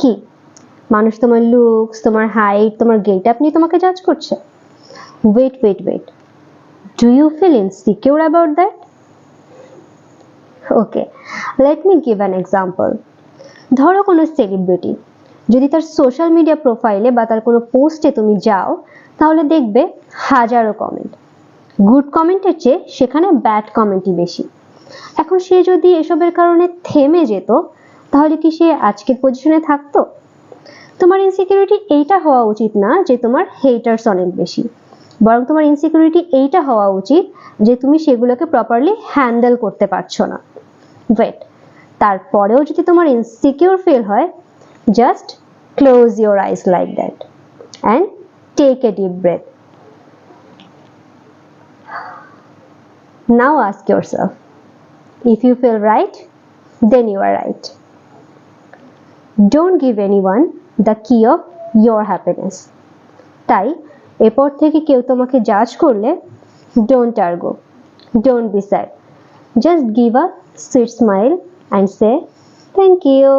কি? মানুষ তোমার লুকস তোমার হাইট তোমার গেট আপ নিয়ে তোমাকে জাজ করছে। Wait wait wait do you feel insecure about that okay let me give an example ধরো কোনো সেলিব্রিটি যদি তার সোশ্যাল মিডিয়া প্রোফাইলে বা তার কোনো পোস্টে তুমি যাও, তাহলে দেখবে হাজারো কমেন্ট গুড কমেন্টের চেয়ে সেখানে ব্যাড কমেন্টই বেশি। এখন সে যদি এসবের কারণে থেমে যেত তাহলে কি সে আজকের পজিশনে থাকতো? তোমার ইনসিকিউরিটি এইটা হওয়া উচিত না যে তোমার হেটার্স অনেক বেশি। বরং তোমার ইনসিকিউরিটি এইটা হওয়া উচিত যে তুমি সেগুলোকে প্রপারলি হ্যান্ডেল করতে পারছ না। ওয়েট তারপরেও যদি তোমার ইনসিকিউর ফিল হয় just close your eyes like that and take a deep breath Now ask yourself if you feel right, then you are right. Don't give anyone the key of your happiness. তাই, এরপর থেকে কেউ তোমাকে জাজ করলে don't argue don't be sad just give a sweet smile and say thank you